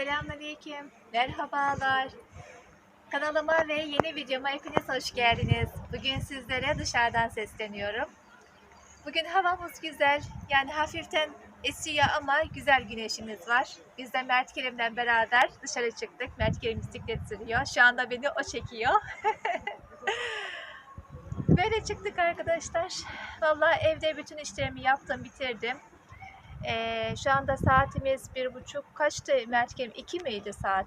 Selamünaleyküm. Merhabalar. Kanalıma ve yeni videoma hepiniz hoş geldiniz. Bugün sizlere dışarıdan sesleniyorum. Bugün havamız güzel. Yani hafiften esiyor ama güzel güneşimiz var. Biz de Mert Kerim'le beraber dışarı çıktık. Mert Kerim bisiklet sürüyor. Şu anda beni o çekiyor. Böyle çıktık arkadaşlar. Vallahi evde bütün işlerimi yaptım, bitirdim. Ee, şu anda saatimiz bir buçuk kaçtı Mert Kerim? İki miydi saat?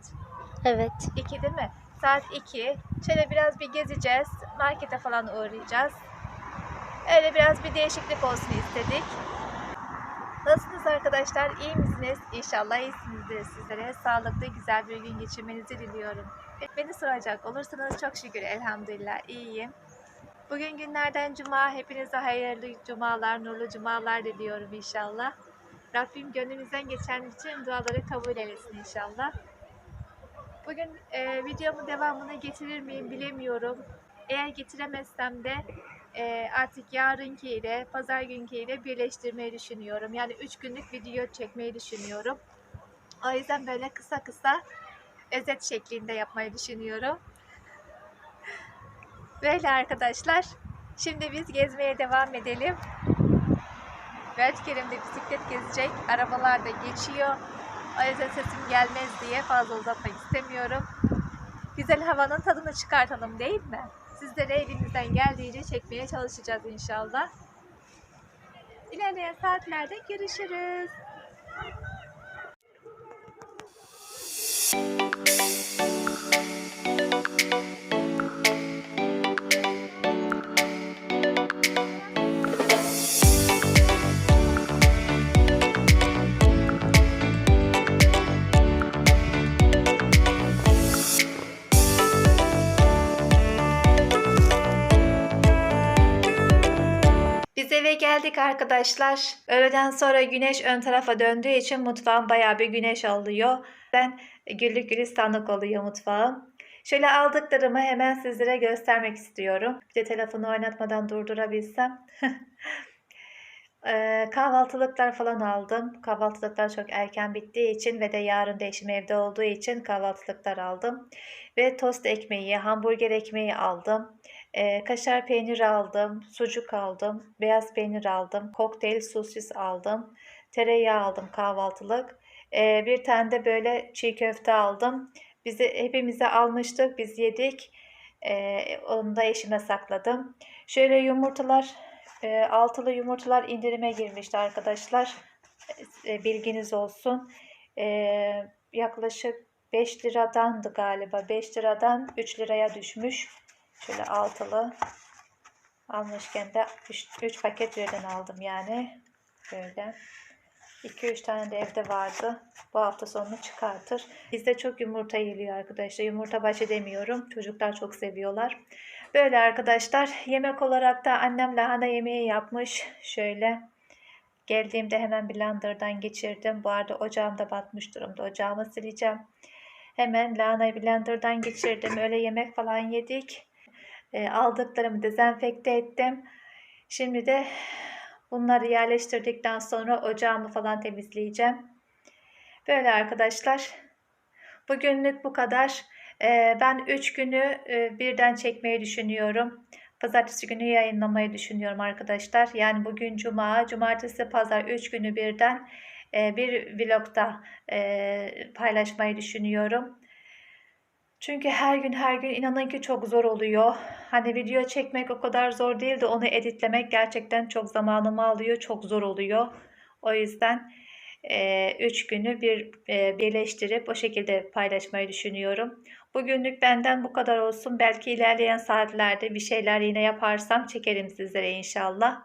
Evet. İki değil mi? Saat iki. Şöyle biraz bir gezeceğiz. Markete falan uğrayacağız. Öyle biraz bir değişiklik olsun istedik. Nasılsınız arkadaşlar? İyi misiniz? İnşallah iyisinizdir sizlere. Sağlıklı, güzel bir gün geçirmenizi diliyorum. Beni soracak olursanız çok şükür elhamdülillah iyiyim. Bugün günlerden cuma. Hepinize hayırlı cumalar, nurlu cumalar diliyorum inşallah. Rabbim gönlümüzden geçen bütün duaları kabul eylesin inşallah. Bugün e, videomun devamını getirir miyim bilemiyorum. Eğer getiremezsem de e, artık yarınki ile pazar günkü ile birleştirmeyi düşünüyorum. Yani 3 günlük video çekmeyi düşünüyorum. O yüzden böyle kısa kısa özet şeklinde yapmayı düşünüyorum. Böyle arkadaşlar. Şimdi biz gezmeye devam edelim. Mert Kerim de bisiklet gezecek. Arabalar da geçiyor. O yüzden sesim gelmez diye fazla uzatmak istemiyorum. Güzel havanın tadını çıkartalım değil mi? Sizlere elimizden geldiğince çekmeye çalışacağız inşallah. İlerleyen saatlerde görüşürüz. Geldik arkadaşlar. Öğleden sonra güneş ön tarafa döndüğü için mutfağım bayağı bir güneş alıyor. Ben güllük gülistanlık oluyor mutfağım. Şöyle aldıklarımı hemen sizlere göstermek istiyorum. Bir de telefonu oynatmadan durdurabilsem. Eee, kahvaltılıklar falan aldım. Kahvaltılıklar çok erken bittiği için ve de yarın da evde olduğu için kahvaltılıklar aldım. Ve tost ekmeği, hamburger ekmeği aldım. Eee, kaşar peynir aldım, sucuk aldım, beyaz peynir aldım, kokteyl sosis aldım, tereyağı aldım kahvaltılık. Eee, bir tane de böyle çiğ köfte aldım. Bizi hepimize almıştık, biz yedik. Eee, onu da eşime sakladım. Şöyle yumurtalar, eee, altılı yumurtalar indirime girmişti arkadaşlar. Eee, bilginiz olsun. Eee, yaklaşık 5 liradandı galiba. 5 liradan 3 liraya düşmüş. Şöyle altılı almışken de 3 paket birden aldım yani. Böyle. 2-3 tane de evde vardı. Bu hafta sonu çıkartır. Bizde çok yumurta yiyiliyor arkadaşlar. Yumurta başı demiyorum. Çocuklar çok seviyorlar. Böyle arkadaşlar. Yemek olarak da annem lahana yemeği yapmış. Şöyle. Geldiğimde hemen blenderdan geçirdim. Bu arada ocağım batmış durumda. Ocağımı sileceğim. Hemen lahanayı blenderdan geçirdim. Öyle yemek falan yedik. E, aldıklarımı dezenfekte ettim. Şimdi de bunları yerleştirdikten sonra ocağımı falan temizleyeceğim. Böyle arkadaşlar. Bugünlük bu kadar. E, ben 3 günü e, birden çekmeyi düşünüyorum. Pazartesi günü yayınlamayı düşünüyorum arkadaşlar. Yani bugün cuma, cumartesi, pazar 3 günü birden e, bir vlogda e, paylaşmayı düşünüyorum. Çünkü her gün her gün inanın ki çok zor oluyor. Hani video çekmek o kadar zor değil de onu editlemek gerçekten çok zamanımı alıyor. Çok zor oluyor. O yüzden 3 günü bir e, birleştirip o şekilde paylaşmayı düşünüyorum. Bugünlük benden bu kadar olsun. Belki ilerleyen saatlerde bir şeyler yine yaparsam çekerim sizlere inşallah.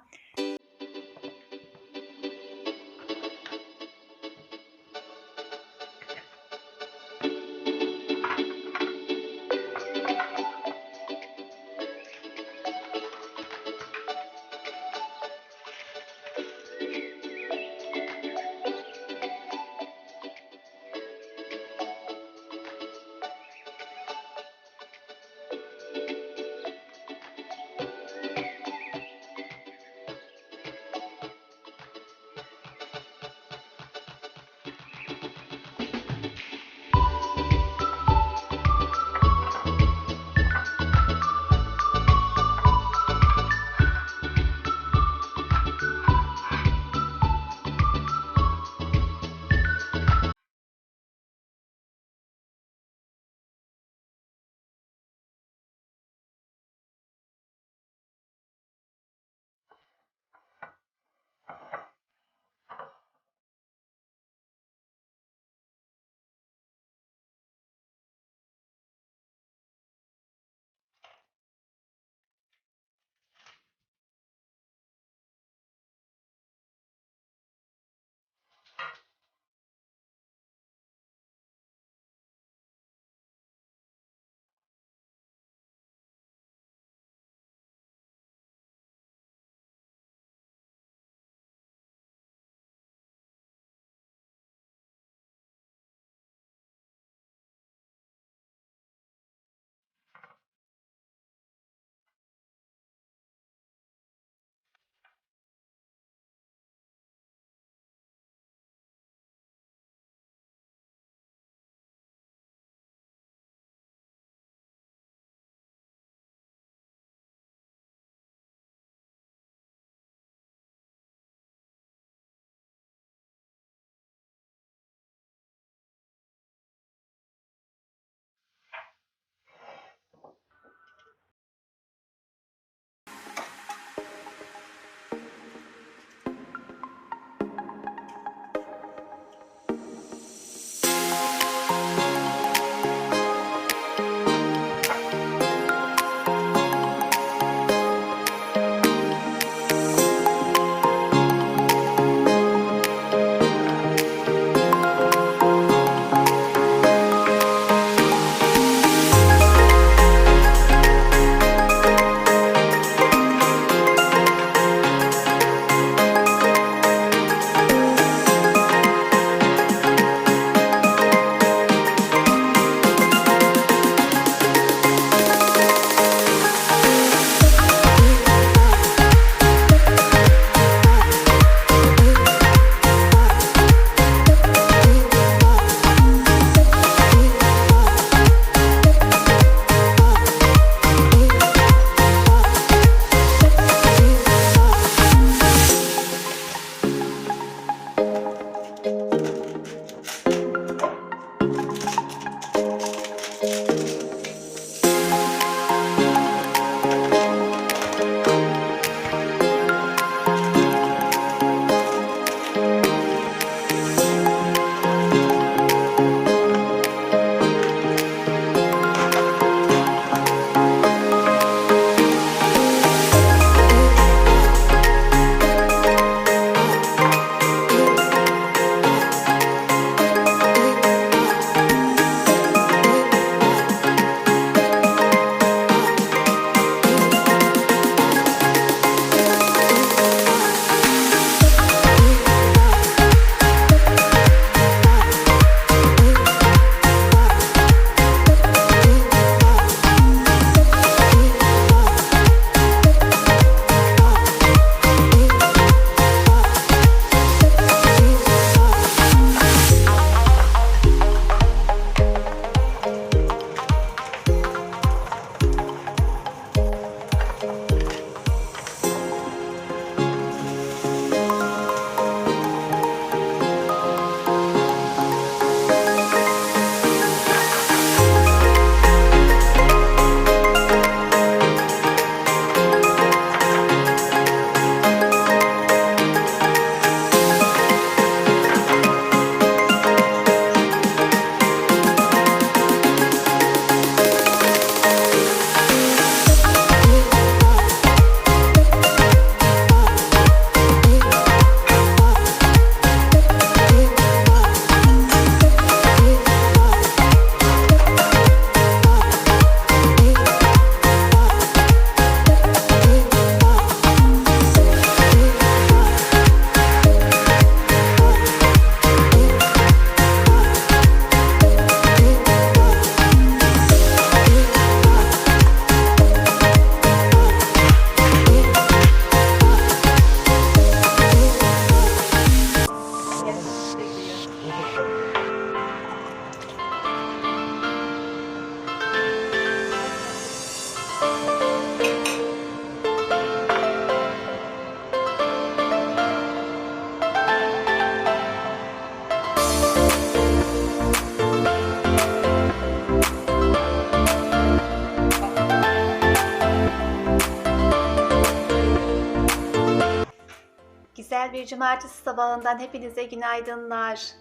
Güzel bir cumartesi sabahından hepinize günaydınlar.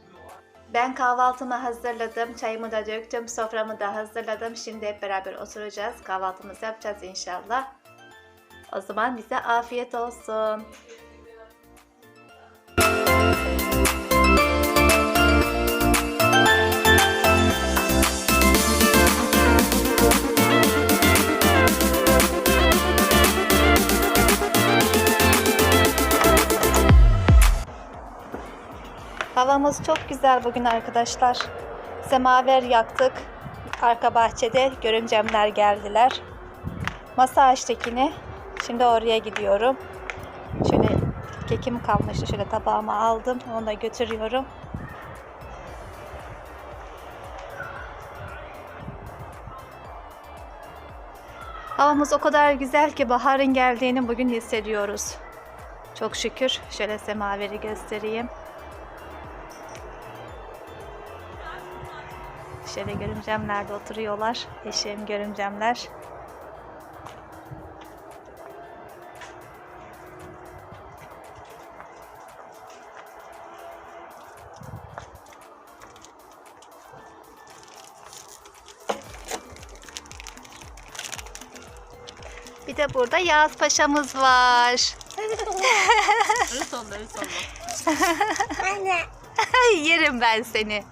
Ben kahvaltımı hazırladım, çayımı da döktüm, soframı da hazırladım. Şimdi hep beraber oturacağız, kahvaltımızı yapacağız inşallah. O zaman bize afiyet olsun. Havamız çok güzel bugün arkadaşlar. Semaver yaktık. Arka bahçede görümcemler geldiler. Masa açtık yine. Şimdi oraya gidiyorum. Şöyle kekim kalmıştı. Şöyle tabağıma aldım. Onu da götürüyorum. Havamız o kadar güzel ki baharın geldiğini bugün hissediyoruz. Çok şükür. Şöyle semaveri göstereyim. Şöyle görümcemlerde oturuyorlar. Eşim görümcemler. Bir de burada Yağız Paşa'mız var. Öyle salla, öyle salla. Anne. Yerim ben seni.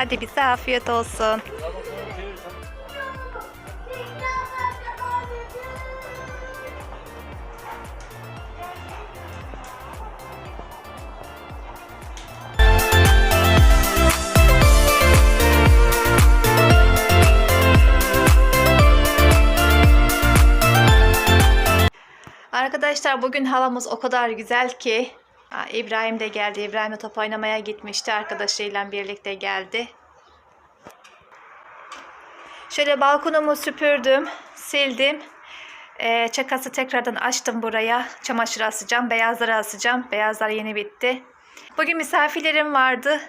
Hadi bize afiyet olsun. Arkadaşlar bugün havamız o kadar güzel ki İbrahim de geldi. İbrahim de top oynamaya gitmişti. Arkadaşıyla birlikte geldi. Şöyle balkonumu süpürdüm, sildim. Ee, çakası tekrardan açtım buraya. Çamaşır asacağım, beyazları asacağım. Beyazlar yeni bitti. Bugün misafirlerim vardı.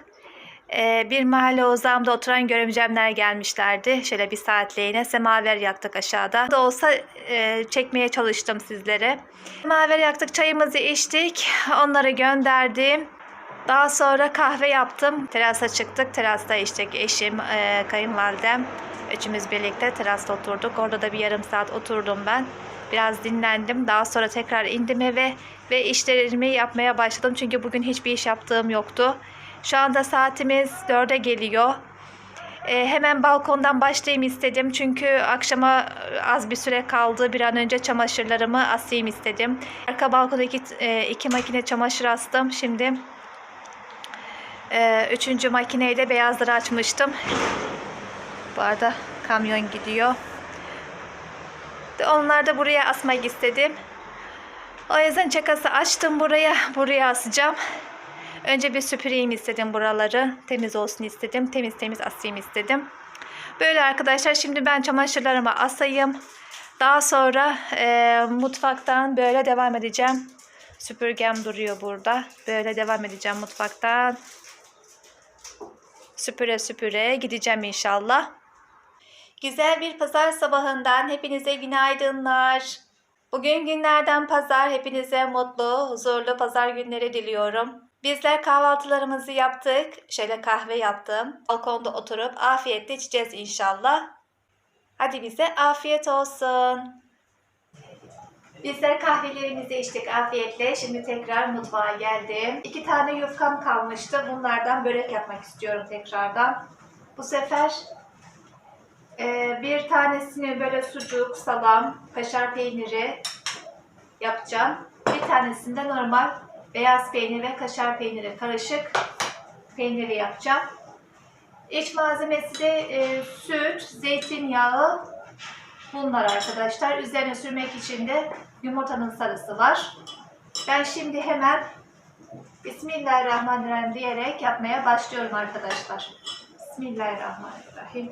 Ee, bir mahalle uzağımda oturan görümcemler gelmişlerdi. Şöyle bir saatliğine semaver yaktık aşağıda. Da olsa e, çekmeye çalıştım sizlere. Semaver yaktık, çayımızı içtik. Onları gönderdim. Daha sonra kahve yaptım. Terasa çıktık. Terasta içtik. Eşim, e, kayınvalidem. Üçümüz birlikte terasta oturduk. Orada da bir yarım saat oturdum ben. Biraz dinlendim. Daha sonra tekrar indim eve ve işlerimi yapmaya başladım. Çünkü bugün hiçbir iş yaptığım yoktu. Şu anda saatimiz 4'e geliyor. E, hemen balkondan başlayayım istedim. Çünkü akşama az bir süre kaldı. Bir an önce çamaşırlarımı asayım istedim. Arka balkona iki, e, iki makine çamaşır astım. Şimdi e, üçüncü makineyle beyazları açmıştım. Bu arada kamyon gidiyor. Onları da buraya asmak istedim. O yüzden çakası açtım buraya. Buraya asacağım. Önce bir süpüreyim istedim buraları. Temiz olsun istedim. Temiz temiz asayım istedim. Böyle arkadaşlar şimdi ben çamaşırlarımı asayım. Daha sonra e, mutfaktan böyle devam edeceğim. Süpürgem duruyor burada. Böyle devam edeceğim mutfaktan. Süpüre süpüre gideceğim inşallah. Güzel bir pazar sabahından hepinize günaydınlar. Bugün günlerden pazar. Hepinize mutlu, huzurlu pazar günleri diliyorum. Bizler kahvaltılarımızı yaptık. Şöyle kahve yaptım. Balkonda oturup afiyetle içeceğiz inşallah. Hadi bize afiyet olsun. Bizler kahvelerimizi içtik afiyetle. Şimdi tekrar mutfağa geldim. İki tane yufkam kalmıştı. Bunlardan börek yapmak istiyorum tekrardan. Bu sefer e, bir tanesini böyle sucuk, salam, kaşar peyniri yapacağım. Bir tanesini de normal beyaz peynir ve kaşar peyniri karışık peyniri yapacağım. İç malzemesi de e, süt, zeytinyağı bunlar arkadaşlar. Üzerine sürmek için de Yumurtanın sarısı var. Ben şimdi hemen Bismillahirrahmanirrahim diyerek yapmaya başlıyorum arkadaşlar. Bismillahirrahmanirrahim.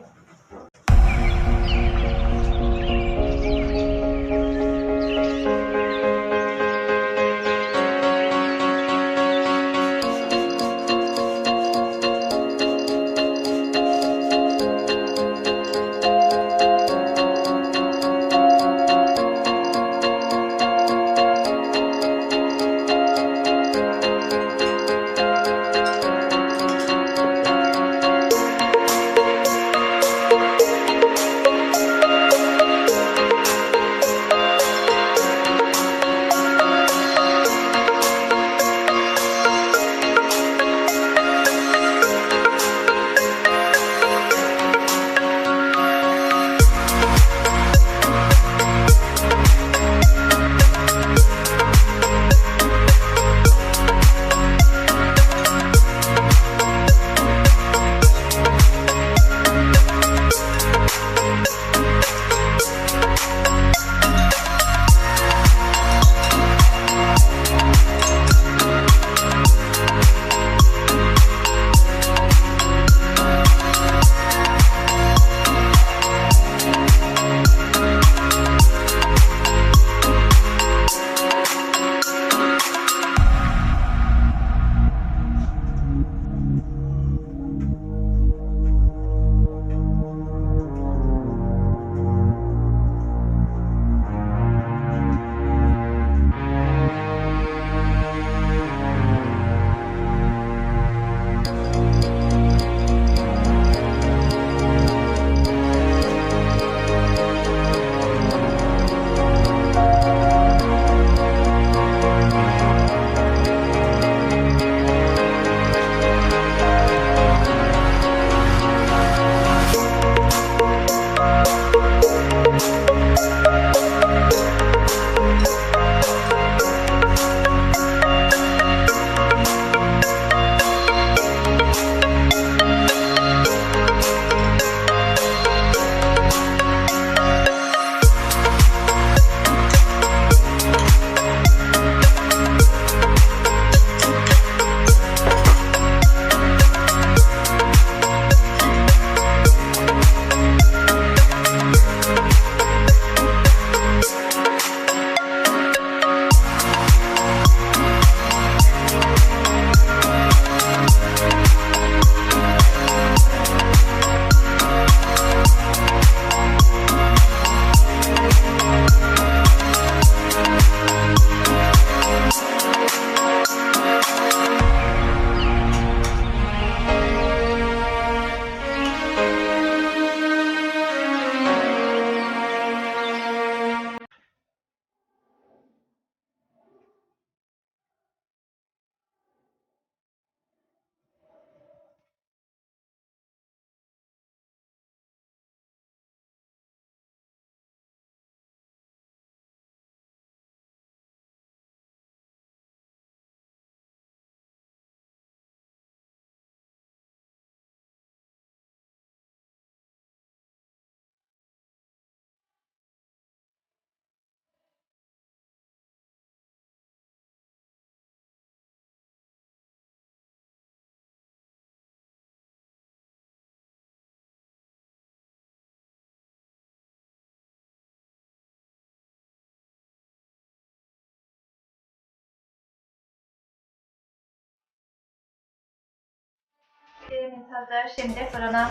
Hazır. Şimdi fırına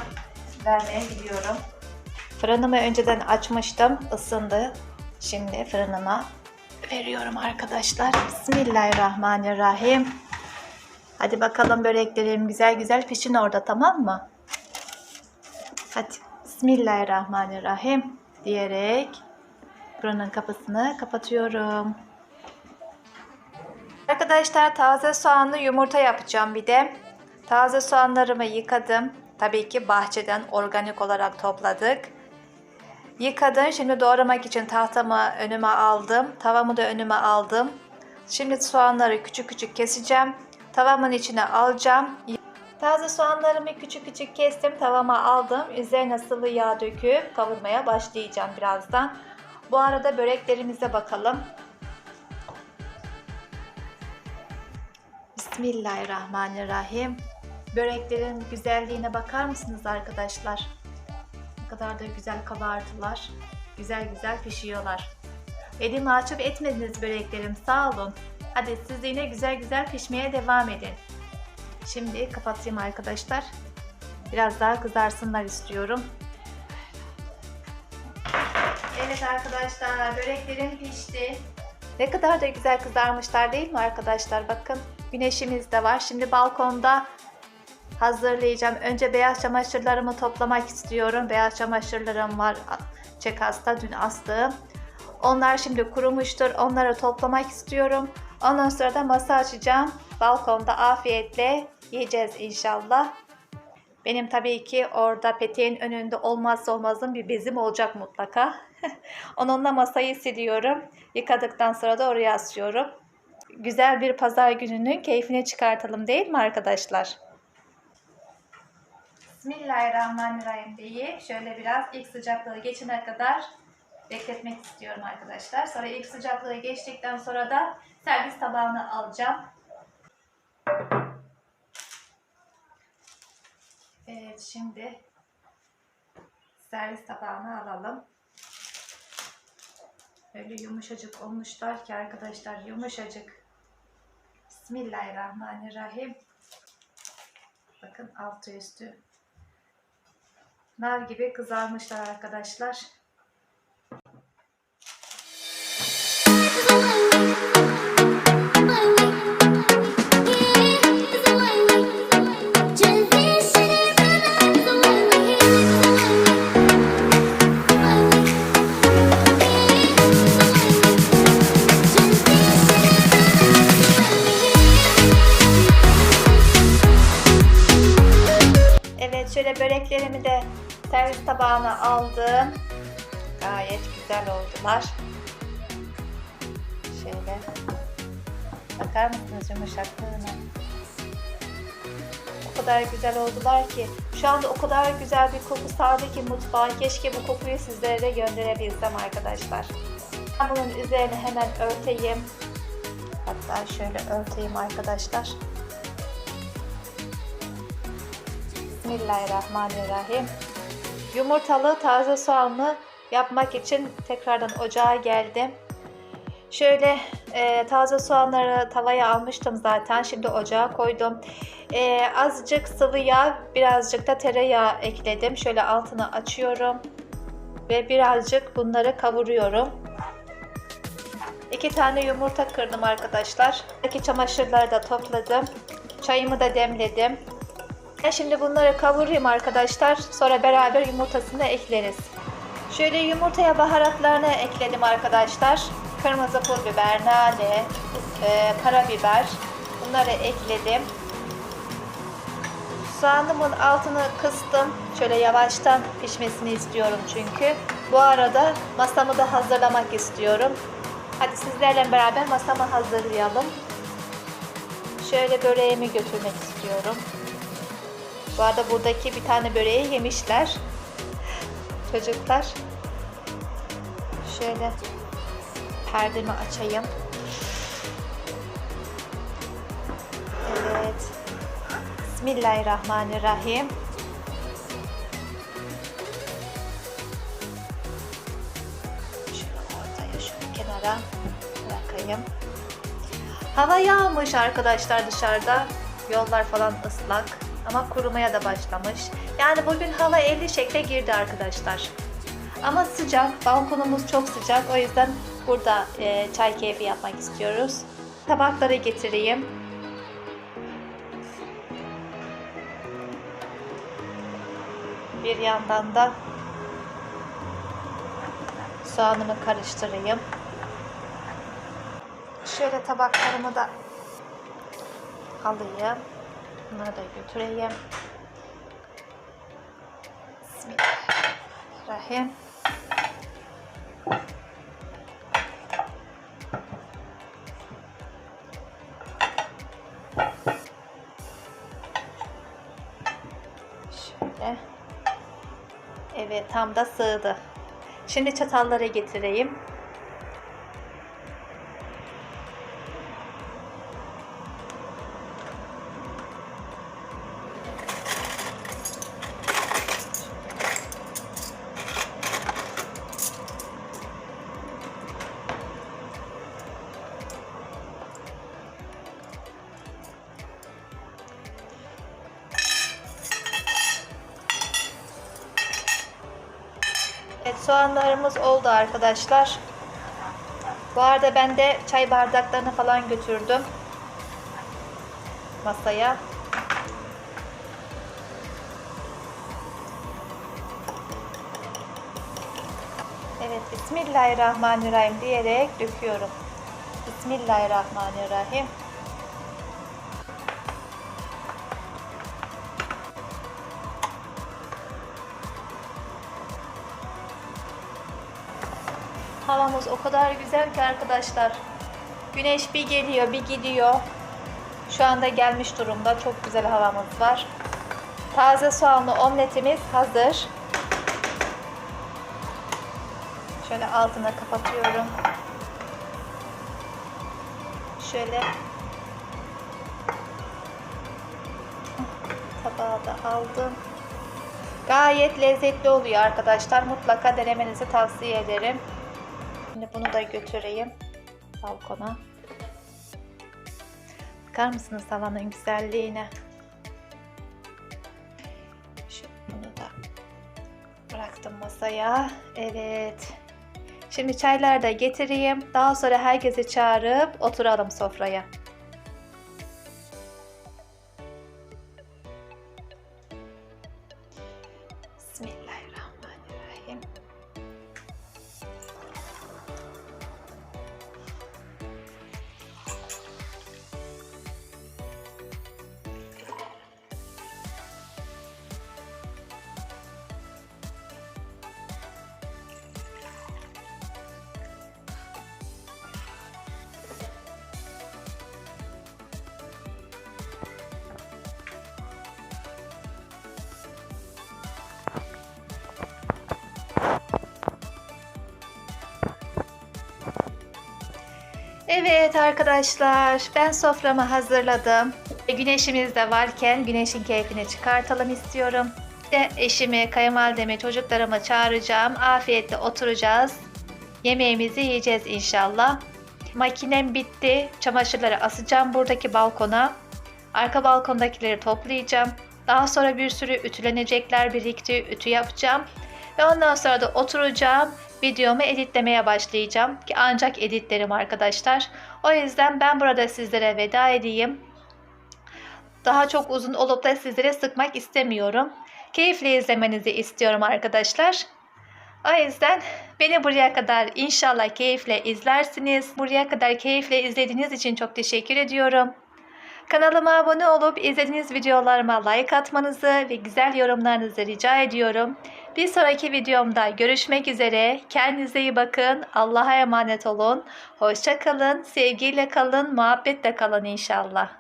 vermeye gidiyorum. Fırınımı önceden açmıştım. ısındı. Şimdi fırınıma veriyorum arkadaşlar. Bismillahirrahmanirrahim. Hadi bakalım böreklerim güzel güzel pişin orada tamam mı? Hadi. Bismillahirrahmanirrahim diyerek fırının kapısını kapatıyorum. Arkadaşlar taze soğanlı yumurta yapacağım bir de. Taze soğanlarımı yıkadım. Tabii ki bahçeden organik olarak topladık. Yıkadım. Şimdi doğramak için tahtamı önüme aldım. Tavamı da önüme aldım. Şimdi soğanları küçük küçük keseceğim. Tavamın içine alacağım. Taze soğanlarımı küçük küçük kestim. Tavama aldım. Üzerine sıvı yağ döküp kavurmaya başlayacağım birazdan. Bu arada böreklerimize bakalım. Bismillahirrahmanirrahim. Böreklerin güzelliğine bakar mısınız arkadaşlar? Ne kadar da güzel kabardılar. Güzel güzel pişiyorlar. Elimi açıp etmediniz böreklerim sağ olun. Hadi siz yine güzel güzel pişmeye devam edin. Şimdi kapatayım arkadaşlar. Biraz daha kızarsınlar istiyorum. Evet arkadaşlar böreklerim pişti. Ne kadar da güzel kızarmışlar değil mi arkadaşlar? Bakın güneşimiz de var. Şimdi balkonda hazırlayacağım. Önce beyaz çamaşırlarımı toplamak istiyorum. Beyaz çamaşırlarım var çekasta dün astığım. Onlar şimdi kurumuştur. Onları toplamak istiyorum. Ondan sonra da masa açacağım. Balkonda afiyetle yiyeceğiz inşallah. Benim tabii ki orada peteğin önünde olmazsa olmazım bir bezim olacak mutlaka. Onunla masayı siliyorum. Yıkadıktan sonra da oraya asıyorum. Güzel bir pazar gününün keyfini çıkartalım değil mi arkadaşlar? Bismillahirrahmanirrahim deyip şöyle biraz ilk sıcaklığı geçene kadar bekletmek istiyorum arkadaşlar. Sonra ilk sıcaklığı geçtikten sonra da servis tabağına alacağım. Evet şimdi servis tabağına alalım. Öyle yumuşacık olmuşlar ki arkadaşlar yumuşacık. Bismillahirrahmanirrahim. Bakın altı üstü. Nar gibi kızarmışlar arkadaşlar. Aldım. Gayet güzel oldular. Şöyle bakar mısınız yumuşaklığına? O kadar güzel oldular ki şu anda o kadar güzel bir koku sardı ki mutfağa. Keşke bu kokuyu sizlere de gönderebilsem arkadaşlar. Ben bunun üzerine hemen örteyim. Hatta şöyle örteyim arkadaşlar. Bismillahirrahmanirrahim. Yumurtalı taze soğanlı yapmak için tekrardan ocağa geldim. Şöyle e, taze soğanları tavaya almıştım zaten. Şimdi ocağa koydum. E, azıcık sıvı yağ, birazcık da tereyağı ekledim. Şöyle altını açıyorum. Ve birazcık bunları kavuruyorum. İki tane yumurta kırdım arkadaşlar. İki çamaşırları da topladım. Çayımı da demledim. Ben şimdi bunları kavurayım arkadaşlar. Sonra beraber yumurtasını ekleriz. Şöyle yumurtaya baharatlarını ekledim arkadaşlar. Kırmızı pul biber, nane, e, karabiber. Bunları ekledim. Soğanımın altını kıstım. Şöyle yavaştan pişmesini istiyorum çünkü. Bu arada masamı da hazırlamak istiyorum. Hadi sizlerle beraber masamı hazırlayalım. Şöyle böreğimi götürmek istiyorum. Bu arada buradaki bir tane böreği yemişler. Çocuklar. Şöyle perdemi açayım. Evet. Bismillahirrahmanirrahim. Şöyle ortaya şöyle kenara bırakayım. Hava yağmış arkadaşlar dışarıda. Yollar falan ıslak ama kurumaya da başlamış. Yani bugün hava 50 şekle girdi arkadaşlar. Ama sıcak, balkonumuz çok sıcak. O yüzden burada e, çay keyfi yapmak istiyoruz. Tabakları getireyim. Bir yandan da soğanımı karıştırayım. Şöyle tabaklarımı da alayım. Bunları da götüreyim. Bismillahirrahmanirrahim. Şöyle. Evet tam da sığdı. Şimdi çatalları getireyim. Soğanlarımız oldu arkadaşlar. Bu arada ben de çay bardaklarını falan götürdüm masaya. Evet Bismillahirrahmanirrahim diyerek döküyorum. Bismillahirrahmanirrahim. Havamız o kadar güzel ki arkadaşlar. Güneş bir geliyor bir gidiyor. Şu anda gelmiş durumda. Çok güzel havamız var. Taze soğanlı omletimiz hazır. Şöyle altına kapatıyorum. Şöyle tabağı da aldım. Gayet lezzetli oluyor arkadaşlar. Mutlaka denemenizi tavsiye ederim. Şimdi bunu da götüreyim balkona. Bakar mısınız havanın güzelliğine? Şu bunu da bıraktım masaya. Evet. Şimdi çaylar da getireyim. Daha sonra herkesi çağırıp oturalım sofraya. Arkadaşlar ben soframı hazırladım. E, Güneşimiz de varken güneşin keyfini çıkartalım istiyorum. İşte eşimi, kayınvalidemi, çocuklarımı çağıracağım. Afiyetle oturacağız. Yemeğimizi yiyeceğiz inşallah. Makinem bitti. Çamaşırları asacağım buradaki balkona. Arka balkondakileri toplayacağım. Daha sonra bir sürü ütülenecekler birikti. Ütü yapacağım. Ve ondan sonra da oturacağım. Videomu editlemeye başlayacağım. Ki ancak editlerim arkadaşlar. O yüzden ben burada sizlere veda edeyim. Daha çok uzun olup da sizlere sıkmak istemiyorum. Keyifle izlemenizi istiyorum arkadaşlar. O yüzden beni buraya kadar inşallah keyifle izlersiniz. Buraya kadar keyifle izlediğiniz için çok teşekkür ediyorum. Kanalıma abone olup izlediğiniz videolarıma like atmanızı ve güzel yorumlarınızı rica ediyorum. Bir sonraki videomda görüşmek üzere. Kendinize iyi bakın. Allah'a emanet olun. Hoşça kalın. Sevgiyle kalın. Muhabbetle kalın inşallah.